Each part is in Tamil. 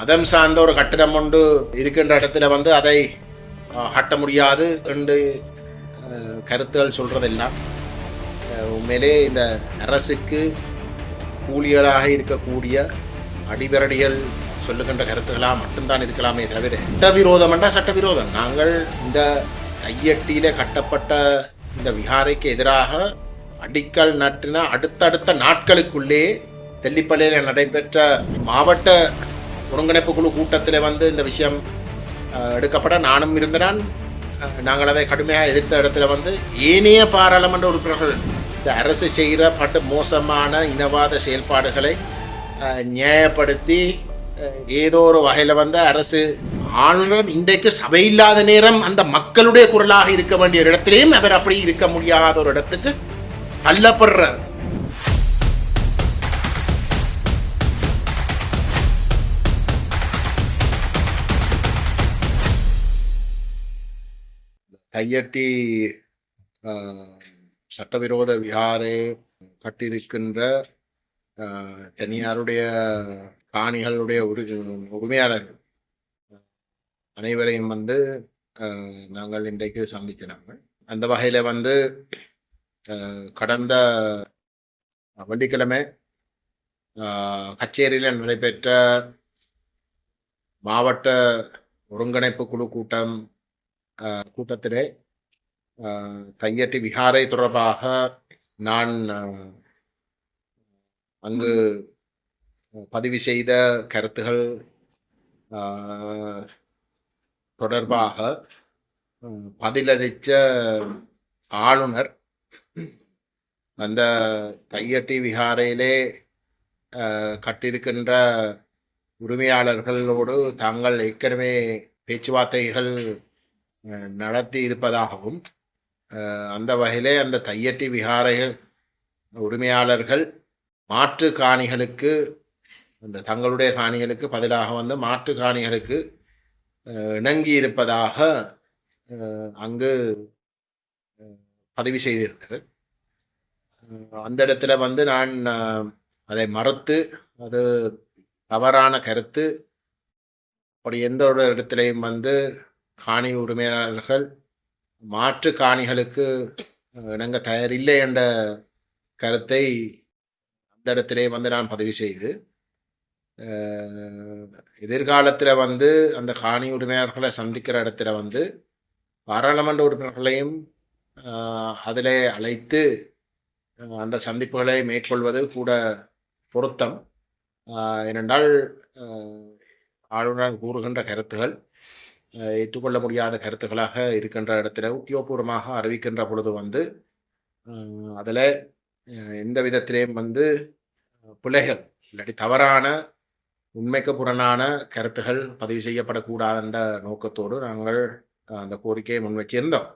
மதம் சார்ந்த ஒரு கட்டிடம் ஒன்று இருக்கின்ற இடத்துல வந்து அதை அஹ், கட்ட முடியாது என்று கருத்துகள் சொல்றதெல்லாம். உண்மையிலே இந்த அரசுக்கு கூலிகளாக இருக்கக்கூடிய அடிவரடிகள் சொல்லுகின்ற கருத்துக்களாக மட்டும்தான் இருக்கலாமே தவிர சட்டவிரோதம் என்றால் சட்டவிரோதம். நாங்கள் இந்த கையட்டியில் கட்டப்பட்ட இந்த விகாரைக்கு எதிராக அடிக்கல் நட்டின அடுத்தடுத்த நாட்களுக்குள்ளே தெல்லிப்பள்ளியில் நடைபெற்ற மாவட்ட ஒருங்கிணைப்பு குழு கூட்டத்தில் வந்து இந்த விஷயம் எடுக்கப்பட நானும் இருந்தனால் நாங்கள் அதை கடுமையாக எதிர்த்த இடத்துல வந்து ஏனைய பாராளுமன்ற உறுப்பினர்கள் இந்த அரசு செய்கிற பட்டு மோசமான இனவாத செயல்பாடுகளை நியாயப்படுத்தி ஏதோ ஒரு வகையில் வந்து அரசு ஆளுநர் இன்றைக்கு சபை இல்லாத நேரம் அந்த மக்களுடைய குரலாக இருக்க வேண்டிய இடத்திலையும் அவர் அப்படி இருக்க முடியாத ஒரு இடத்துக்கு தள்ளப்படுற தையட்டி சட்டவிரோத விஹாரே கட்டியிருக்கின்ற தனியாருடைய காணிகளுடைய உரி உரிமையாளர் அனைவரையும் வந்து நாங்கள் இன்றைக்கு சந்திக்கிறாங்க அந்த வகையில் வந்து கடந்த வெள்ளிக்கிழமை கச்சேரியில் நடைபெற்ற மாவட்ட ஒருங்கிணைப்பு குழு கூட்டம் கூட்டத்திலே ஆஹ், தையட்டி தொடர்பாக நான் அங்கு பதிவு செய்த கருத்துகள் தொடர்பாக பதிலளித்த ஆளுநர் அந்த கையட்டி விகாரையிலே கட்டிருக்கின்ற உரிமையாளர்களோடு தாங்கள் ஏற்கனவே பேச்சுவார்த்தைகள் நடத்தி இருப்பதாகவும் அந்த வகையிலே அந்த தையட்டி விகாரைகள் உரிமையாளர்கள் மாற்று காணிகளுக்கு அந்த தங்களுடைய காணிகளுக்கு பதிலாக வந்து மாற்று காணிகளுக்கு இணங்கி இருப்பதாக அங்கு பதிவு செய்திருக்கிறது. அந்த இடத்துல வந்து நான் அதை மறுத்து அது தவறான கருத்து. அப்படி எந்த ஒரு இடத்துலையும் வந்து காணி உரிமையாளர்கள் மாற்று காணிகளுக்கு அஹ், இணங்க தயாரில்லை என்ற கருத்தை அந்த இடத்திலே வந்து நான் பதிவு செய்து எதிர்காலத்தில் வந்து அந்த காணி உரிமையாளர்களை சந்திக்கிற இடத்துல வந்து பாராளுமன்ற உறுப்பினர்களையும் அதில் அழைத்து அந்த சந்திப்புகளை மேற்கொள்வது கூட பொருத்தம். ஏனென்றால் ஆளுநர் கூறுகின்ற கருத்துகள் ஏற்றுக்கொள்ள முடியாத கருத்துக்களாக இருக்கின்ற இடத்துல உத்தியோகபூர்வமாக அறிவிக்கின்ற பொழுது வந்து அதில் எந்த விதத்திலேயும் வந்து பிள்ளைகள் பிழைகள் இல்லாட்டி தவறான உண்மைக்கு புறனான கருத்துகள் பதிவு செய்யப்படக்கூடாதுன்ற நோக்கத்தோடு நாங்கள் அந்த கோரிக்கையை முன்வச்சிருந்தோம்.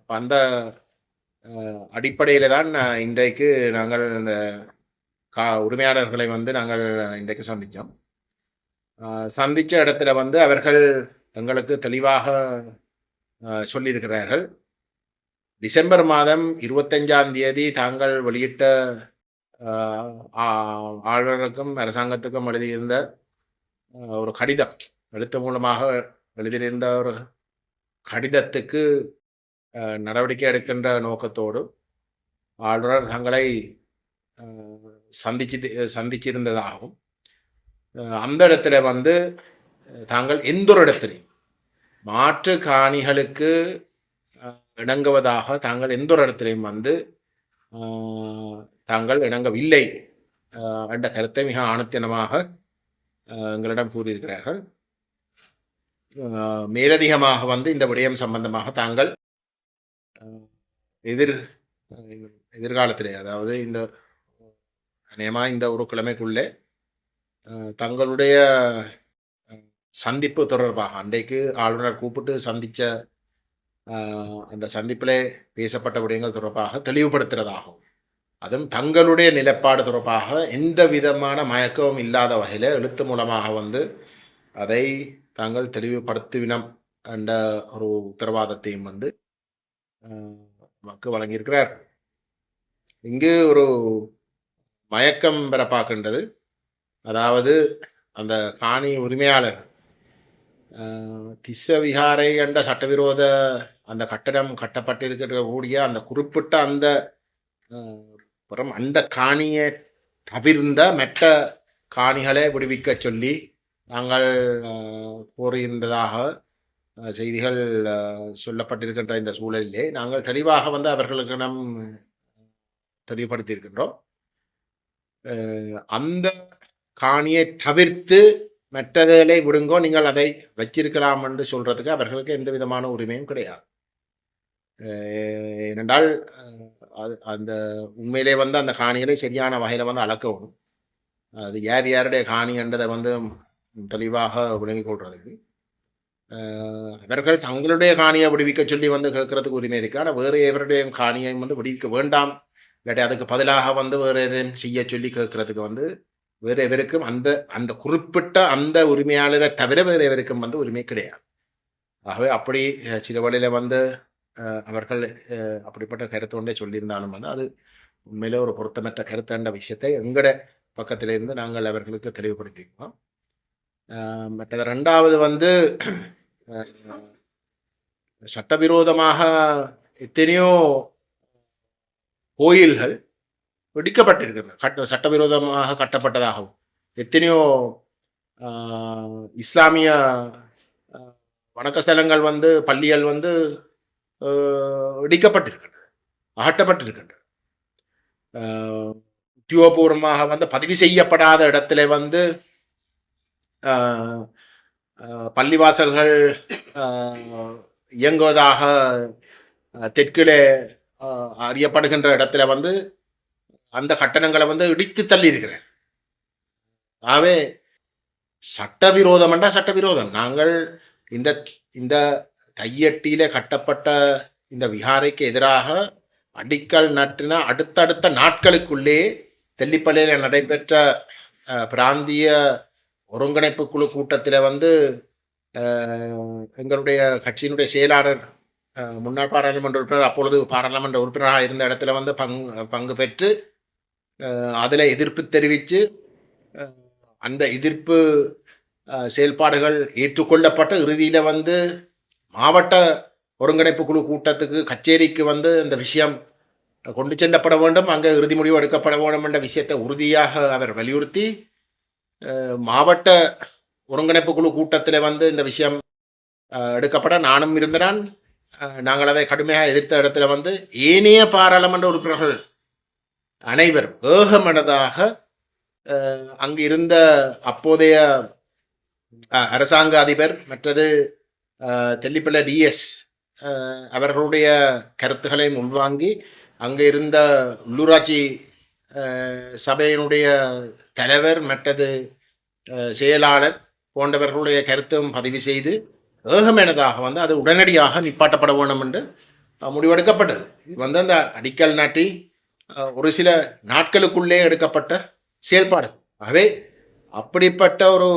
அப்ப அந்த அடிப்படையில் தான் இன்றைக்கு நாங்கள் இந்த கா உரிமையாளர்களை வந்து நாங்கள் இன்றைக்கு சந்தித்தோம் சந்தித்த இடத்துல வந்து அவர்கள் தங்களுக்கு தெளிவாக சொல்லியிருக்கிறார்கள். டிசம்பர் மாதம் இருபத்தஞ்சாம் தேதி தாங்கள் வெளியிட்ட ஆளுநருக்கும் அரசாங்கத்துக்கும் எழுதியிருந்த ஒரு கடிதம். எழுத்து மூலமாக எழுதியிருந்த ஒரு கடிதத்துக்கு நடவடிக்கை எடுக்கின்ற நோக்கத்தோடு ஆளுநர் தங்களை சந்திச்சு சந்திச்சிருந்ததாகவும் அந்த இடத்துல வந்து தாங்கள் எந்த ஒரு மாற்று காணிகளுக்கு இணங்குவதாக தாங்கள் எந்த ஒரு வந்து தாங்கள் இணங்கவில்லை என்ற கருத்தை மிக ஆணித்தனமாக எங்களிடம் கூறியிருக்கிறார்கள். மேலதிகமாக வந்து இந்த விடயம் சம்பந்தமாக தாங்கள் எதிர் எதிர்காலத்திலே அதாவது இந்த அநேகமாக இந்த ஒரு கிழமைக்குள்ளே தங்களுடைய சந்திப்பு தொடர்பாக அன்றைக்கு ஆளுநர் கூப்பிட்டு சந்தித்த அந்த சந்திப்பிலே பேசப்பட்ட விடயங்கள் தொடர்பாக தெளிவுபடுத்துகிறதாகும் அதுவும் தங்களுடைய நிலைப்பாடு தொடர்பாக எந்த விதமான மயக்கமும் இல்லாத வகையில் எழுத்து மூலமாக வந்து அதை தாங்கள் தெளிவுபடுத்துவினம் என்ற ஒரு உத்தரவாதத்தையும் வந்து நமக்கு வழங்கியிருக்கிறார். இங்கு ஒரு மயக்கம் பெற பார்க்கின்றது அதாவது அந்த காணி உரிமையாளர் அஹ், என்ற சட்டவிரோத அந்த கட்டடம் கட்டப்பட்டிருக்கக்கூடிய அந்த குறிப்பிட்ட அந்த புறம் அந்த காணியை தவிர்ந்த மெட்ட காணிகளை விடுவிக்க சொல்லி நாங்கள் அஹ், கோரியிருந்ததாக செய்திகள் சொல்லப்பட்டிருக்கின்ற இந்த சூழலிலே நாங்கள் தெளிவாக வந்து அவர்களுக்கு நம் தெளிவுபடுத்தியிருக்கின்றோம். அந்த காணியை தவிர்த்து மற்றதை விடுங்கோ நீங்கள் அதை வச்சிருக்கலாம் என்று சொல்கிறதுக்கு அவர்களுக்கு எந்த விதமான உரிமையும் கிடையாது. ஏனென்றால் அது அந்த உண்மையிலே வந்து அந்த காணிகளை சரியான வகையில் வந்து அளக்கணும் அது யார் யாருடைய காணி என்றதை வந்து தெளிவாக விளங்கிக் கொள்றதுக்கு அவர்கள் தங்களுடைய காணியை விடுவிக்க சொல்லி வந்து கேட்கறதுக்கு உரிமை இருக்கு. ஆனால் வேறு எவருடைய காணியை வந்து விடுவிக்க வேண்டாம். இல்லாட்டி அதுக்கு பதிலாக வந்து வேறு எதையும் செய்ய சொல்லி கேட்கறதுக்கு வந்து வேற எவருக்கும் அந்த அந்த குறிப்பிட்ட அந்த உரிமையாளரை தவிர வேறு எவருக்கும் வந்து உரிமை கிடையாது. ஆகவே அப்படி அஹ், சில வழியில் வந்து அவர்கள் அப்படிப்பட்ட கருத்து ஒன்றே சொல்லியிருந்தாலும் வந்து அது உண்மையிலே ஒரு பொருத்தமற்ற கருத்துன்ற விஷயத்தை எங்கட பக்கத்திலிருந்து நாங்கள் அவர்களுக்கு தெளிவுபடுத்திக்குவோம் மற்றது ரெண்டாவது வந்து சட்டவிரோதமாக எத்தனையோ கோயில்கள் இடிக்கப்பட்டிருக்கின்றன கட்ட சட்டவிரோதமாக கட்டப்பட்டதாகவும். எத்தனையோ இஸ்லாமிய வணக்கஸ்தலங்கள் வந்து பள்ளிகள் வந்து ஆஹ், இடிக்கப்பட்டிருக்கின்றன அகற்றப்பட்டிருக்கின்றன. உத்தியோகபூர்வமாக வந்து பதிவு செய்யப்படாத இடத்துல வந்து பள்ளிவாசல்கள் இயங்குவதாக தெற்கிலே அறியப்படுகின்ற இடத்துல வந்து அந்த கட்டணங்களை வந்து இடித்து தள்ளி இருக்கிறார் ஆகவே சட்டவிரோதம் சட்டவிரோதம். நாங்கள் இந்த இந்த கையட்டியில கட்டப்பட்ட இந்த விஹாரைக்கு எதிராக அடிக்கல் நட்டின அடுத்தடுத்த நாட்களுக்குள்ளே தெல்லிப்பள்ளியில் நடைபெற்ற பிராந்திய ஒருங்கிணைப்பு குழு கூட்டத்தில் வந்து எங்களுடைய கட்சியினுடைய செயலாளர் முன்னாள் பாராளுமன்ற உறுப்பினர் அப்பொழுது பாராளுமன்ற உறுப்பினராக இருந்த இடத்துல வந்து பங்கு பங்கு பெற்று அதில் எதிர்ப்பு தெரிவித்து அந்த எதிர்ப்பு செயல்பாடுகள் ஏற்றுக்கொள்ளப்பட்ட இறுதியில் வந்து மாவட்ட ஒருங்கிணைப்பு குழு கூட்டத்துக்கு கச்சேரிக்கு வந்து இந்த விஷயம் கொண்டு செல்லப்பட வேண்டும். அங்கே இறுதி முடிவு எடுக்கப்பட வேண்டும் என்ற விஷயத்தை உறுதியாக அவர் வலியுறுத்தி மாவட்ட ஒருங்கிணைப்பு குழு கூட்டத்தில் வந்து இந்த விஷயம் எடுக்கப்பட நானும் இருந்தனான் நாங்கள் அதை கடுமையாக எதிர்த்த இடத்துல வந்து ஏனைய பாராளுமன்ற உறுப்பினர்கள் அனைவரும் ஏகமனதாக அங்கு இருந்த அப்போதைய அரசாங்க அதிபர் மற்றது அஹ், டிஎஸ் அவர்களுடைய கருத்துக்களையும் உள்வாங்கி அங்கே இருந்த உள்ளூராட்சி சபையினுடைய தலைவர் மற்றது செயலாளர் போன்றவர்களுடைய கருத்தும் பதிவு செய்து ஏகமனதாக வந்து அது உடனடியாக நிப்பாட்டப்பட வேண்டும் என்று முடிவெடுக்கப்பட்டது. இது வந்து அந்த அடிக்கல் நாட்டி ஒரு சில நாட்களுக்குள்ளே எடுக்கப்பட்ட செயல்பாடு. ஆகவே அப்படிப்பட்ட ஒரு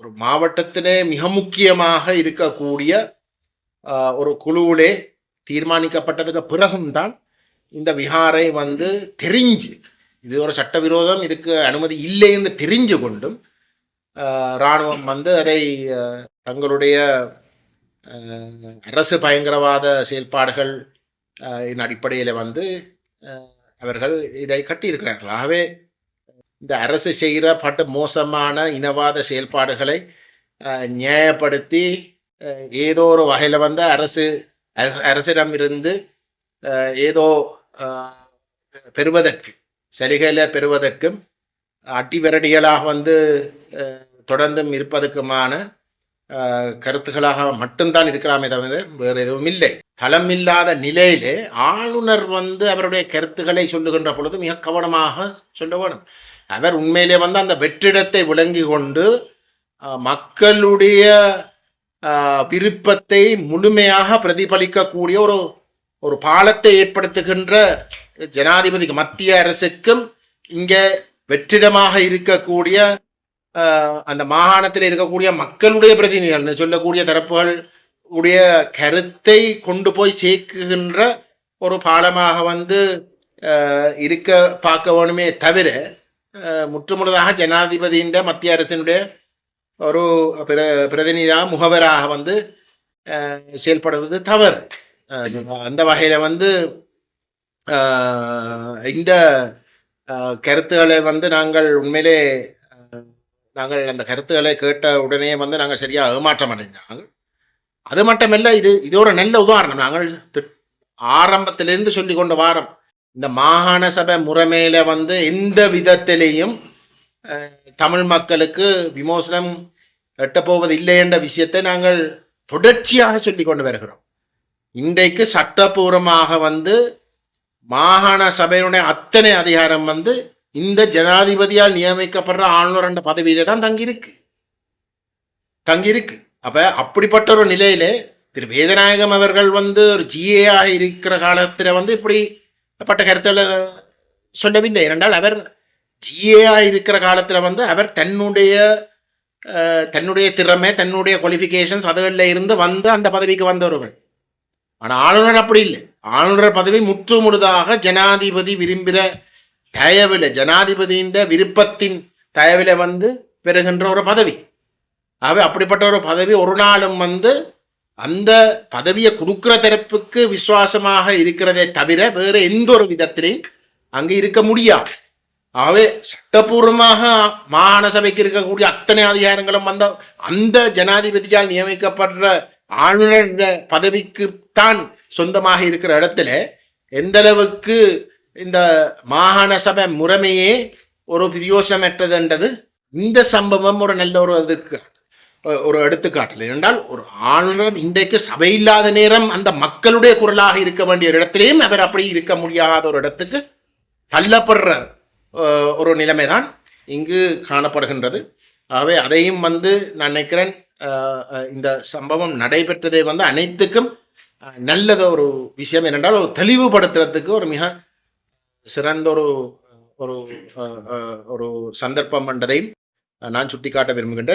ஒரு மாவட்டத்திலே மிக முக்கியமாக இருக்கக்கூடிய ஒரு குழுவிலே தீர்மானிக்கப்பட்டதுக்கு பிறகும் தான் இந்த விஹாரை வந்து தெரிஞ்சு இது ஒரு சட்டவிரோதம் இதுக்கு அனுமதி இல்லைன்னு தெரிஞ்சு கொண்டும் இராணுவம் வந்து அதை தங்களுடைய அரசு பயங்கரவாத செயல்பாடுகள் அடிப்படையில் வந்து அவர்கள் இதை கட்டியிருக்கிறார்கள். ஆகவே இந்த அரசு செய்கிற பட்டு மோசமான இனவாத செயல்பாடுகளை நியாயப்படுத்தி ஏதோ ஒரு வகையில் வந்து அரசு அர- அரசிடமிருந்து ஏதோ பெறுவதற்கு சலுகையில் பெறுவதற்கும் அட்டிவிரடிகளாக வந்து தொடர்ந்தும் இருப்பதற்குமான கருத்துக்களாக மட்டும்தான் இருக்கலாமே தவிர வேறு எதுவும் இல்லை. தளமில்லாத நிலையிலே ஆளுநர் வந்து அவருடைய கருத்துக்களை சொல்லுகின்ற பொழுது மிக கவனமாக சொல்ல வேணும் அவர் உண்மையிலே வந்து அந்த வெற்றிடத்தை விளங்கி கொண்டு மக்களுடைய விருப்பத்தை முழுமையாக பிரதிபலிக்கக்கூடிய ஒரு ஒரு பாலத்தை ஏற்படுத்துகின்ற ஜனாதிபதிக்கு மத்திய அரசுக்கும் இங்கே வெற்றிடமாக இருக்கக்கூடிய அந்த மாகாணத்தில் இருக்கக்கூடிய மக்களுடைய பிரதிநிதிகள் சொல்லக்கூடிய தரப்புகள் உடைய கருத்தை கொண்டு போய் சேர்க்குகின்ற ஒரு பாலமாக வந்து இருக்க பார்க்க வேணுமே தவிர முற்றுமுழுதாக ஜனாதிபதியின் மத்திய அரசினுடைய ஒரு பிர பிரதிநிதியாக முகவராக வந்து செயல்படுவது தவறு. அந்த வகையில் வந்து இந்த கருத்துக்களை வந்து நாங்கள் உண்மையிலே நாங்கள் அந்த கருத்துக்களை கேட்ட உடனே வந்து நாங்கள் சரியாக ஏமாற்றம் அடைஞ்சாங்க அது மட்டுமல்ல இது இது ஒரு நல்ல உதாரணம். நாங்கள் திட்- ஆரம்பத்திலிருந்து சொல்லி கொண்டு வாரம் இந்த மாகாண சபை முறைமையில் வந்து எந்த விதத்திலேயும் தமிழ் மக்களுக்கு விமோசனம் எட்டப்போவது இல்லை என்ற விஷயத்தை நாங்கள் தொடர்ச்சியாக சொல்லி கொண்டு வருகிறோம். இன்றைக்கு சட்டபூர்வமாக வந்து மாகாண சபையினுடைய அத்தனை அதிகாரம் வந்து இந்த ஜனாதிபதியால் நியமிக்கப்படுற ஆளுநர் என்ற பதவியில தான் தங்கியிருக்கு. தங்கியிருக்கு. அப்ப அப்படிப்பட்ட ஒரு நிலையிலே திரு வேதநாயகம் அவர்கள் வந்து ஒரு ஜிஏயாக இருக்கிற காலத்தில் வந்து இப்படி பட்ட கருத்தில் சொல்லவில்லை. ஏனென்றால் அவர் ஜிஏயாக இருக்கிற காலத்தில் வந்து அவர் தன்னுடைய தன்னுடைய திறமை தன்னுடைய குவாலிஃபிகேஷன்ஸ் அதுகளில் இருந்து வந்து அந்த பதவிக்கு வந்தவர்கள் ஆனால் ஆளுநர் அப்படி இல்லை. ஆளுநர் பதவி முற்று முழுதாக ஜனாதிபதி விரும்புகிற தயவில் ஜனாதிபதியின் விருப்பத்தின் தயவில் வந்து பெறுகின்ற ஒரு பதவி. ஆகவே அப்படிப்பட்ட ஒரு பதவி ஒரு நாளும் வந்து அந்த பதவியை கொடுக்குற தரப்புக்கு விசுவாசமாக இருக்கிறதே தவிர வேறு எந்த ஒரு விதத்திலையும் அங்கே இருக்க முடியாது. ஆகவே சட்டபூர்வமாக மாகாண சபைக்கு இருக்கக்கூடிய அத்தனை அதிகாரங்களும் வந்த அந்த ஜனாதிபதியால் நியமிக்கப்படுற ஆளுநர் பதவிக்கு தான் சொந்தமாக இருக்கிற இடத்துல எந்த அளவுக்கு இந்த மாகாண சபை முறைமையே ஒரு பிரயோசனமற்றதுன்றது இந்த சம்பவம் ஒரு நல்ல ஒரு இதுக்கு ஒரு எடுத்துக்காட்டில். என்றால் ஒரு ஆளுநர் இன்றைக்கு சபை இல்லாத நேரம் அந்த மக்களுடைய குரலாக இருக்க வேண்டிய ஒரு இடத்திலேயும் அவர் அப்படி இருக்க முடியாத ஒரு இடத்துக்கு தள்ளப்படுற ஒரு நிலைமை தான் இங்கு காணப்படுகின்றது. ஆகவே அதையும் வந்து நான் நினைக்கிறேன் இந்த சம்பவம் நடைபெற்றதை வந்து அனைத்துக்கும் நல்லது ஒரு விஷயம் என்னென்றால் ஒரு தெளிவுபடுத்துறதுக்கு ஒரு மிக சிறந்த ஒரு ஒரு ஒரு சந்தர்ப்பம் என்றதையும் நான் சுட்டிக்காட்ட விரும்புகின்றேன்.